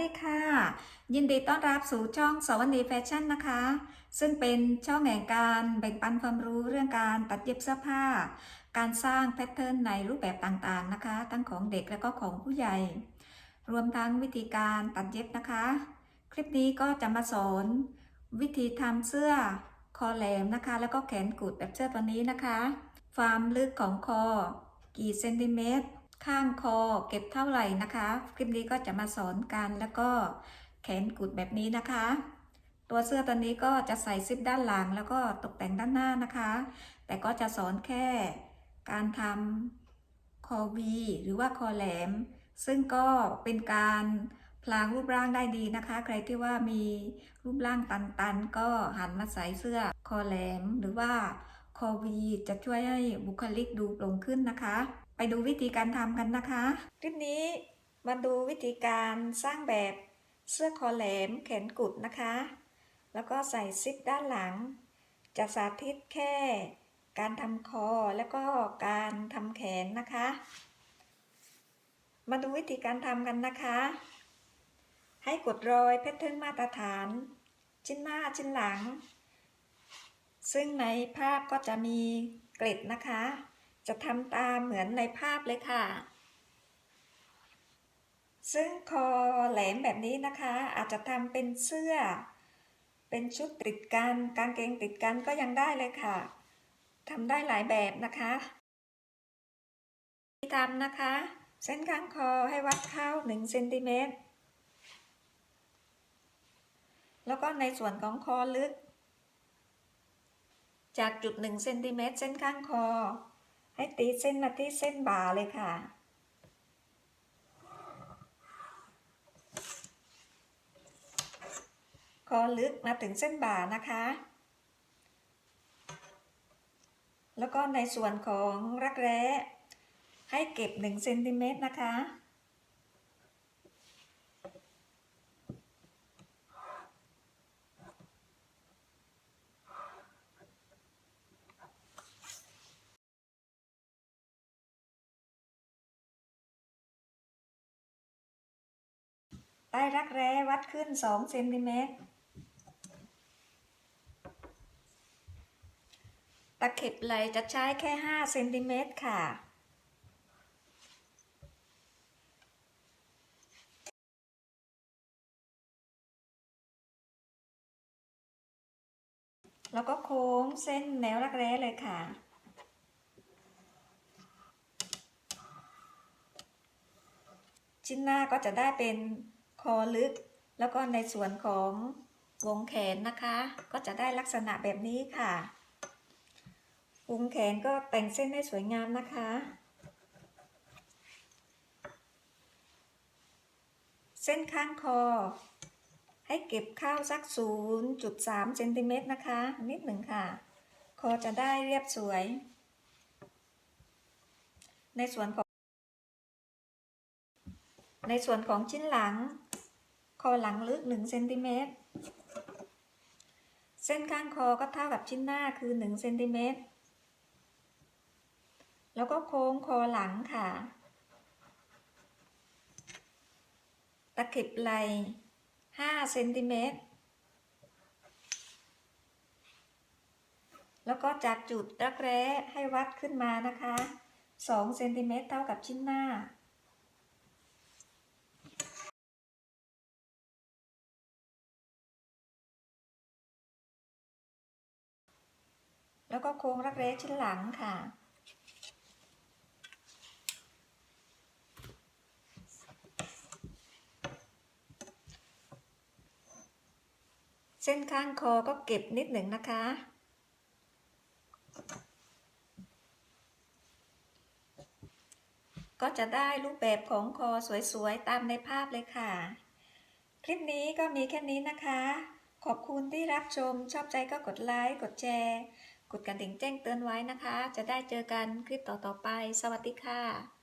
ดีค่ะ ยินดีต้อนรับสู่ช่องสวัสดีแฟชั่นนะคะ ซึ่งเป็นช่องแห่งการแบ่งปันความรู้เรื่องการตัดเย็บเสื้อผ้า การสร้างแพทเทิร์นในรูปแบบต่างๆนะคะ ทั้งของเด็กและก็ของผู้ใหญ่ รวมทั้งวิธีการตัดเย็บนะคะ คลิปนี้ก็จะมาสอนวิธีทำเสื้อคอแหลมนะคะ แล้วก็แขนกุดแบบเสื้อตัวนี้นะคะ ความลึกของคอกี่เซนติเมตร ข้างคอเก็บเท่าไหร่นะคะ คลิปนี้ก็จะมาสอนกันแล้วก็แขนกุดแบบนี้นะคะ ตัวเสื้อตัวนี้ก็จะใส่ซิปด้านหลังแล้วก็ตกแต่งด้านหน้านะคะ แต่ก็จะสอนแค่การทำคอวีหรือว่าคอแหลม ซึ่งก็เป็นการพลางรูปร่างได้ดีนะคะ ใครที่ว่ามีรูปร่างตันๆ ก็หันมาใส่เสื้อคอแหลมหรือว่าคอวีจะช่วยให้บุคลิกดูโปร่งขึ้นนะคะ ไปดูวิธีการทำกันนะคะ คลิปนี้มาดูวิธีการสร้างแบบเสื้อคอแหลมแขนกุดนะคะ แล้วก็ใส่ซิปด้านหลัง จะสาธิตแค่ การทำคอแล้วก็การทำแขนนะคะ มาดูวิธีการทำกันนะคะ ให้กดรอยแพทเทิร์นมาตรฐาน ชิ้นหน้าชิ้นหลัง ซึ่งในภาพก็จะมีเกล็ดนะคะ จะทำตามเหมือนในภาพเลยค่ะ ซึ่งคอแหลมแบบนี้นะคะ อาจจะทำเป็นเสื้อ เป็นชุดติดกันกางเกงติดกันก็ยังได้เลยค่ะทำได้หลายแบบนะคะที่ทำนะคะ เส้นข้างคอให้วัดเข้า1เซนติเมตรแล้วก็ในส่วนของคอลึก จากจุด1เซนติเมตรเส้นข้างคอ ให้ตีเส้นมาที่เส้นบ่าเลยค่ะ คอลึกมาถึงเส้นบ่านะคะ แล้วก็ในส่วนของรักแร้ให้เก็บ1เซนติเมตรนะคะ ใต้รักแร้วัดขึ้น2เซนติเมตร ตะเข็บไหลจะใช้แค่5เซนติเมตรค่ะแล้วก็โค้งเส้นแนวรักแร้เลยค่ะ ชิ้นหน้าก็จะได้เป็น คอลึก แล้วก็ในส่วนของวงแขนนะคะ ก็จะได้ลักษณะแบบนี้ค่ะ วงแขนก็แต่งเส้นให้สวยงามนะคะ เส้นข้างคอ ให้เก็บเข้าสัก 0.3เซนติเมตรนะคะ นิดหนึ่งค่ะ คอจะได้เรียบสวย ในส่วนของในส่วนของชิ้นหลัง คอหลังลึก1เซนติเมตรเส้นข้างคอก็เท่ากับชิ้นหน้าคือ1เซนติเมตรแล้วก็โค้งคอหลังค่ะ ตะเข็บไหล่5เซนติเมตร แล้วก็จากจุดรักแร้ให้วัดขึ้นมานะคะ2เซนติเมตรเท่ากับชิ้นหน้า แล้วก็โค้งรักแร้ชิ้นหลังค่ะ เส้นข้างคอก็เก็บนิดหนึ่งนะคะก็จะได้รูปแบบของคอสวยๆ ตามในภาพเลยค่ะ คลิปนี้ก็มีแค่นี้นะคะ ขอบคุณที่รับชมชอบใจก็กดไลค์ กดแชร์ กดกระดิ่งแจ้งเตือนไว้นะคะ จะได้เจอกันคลิปต่อๆไป สวัสดีค่ะ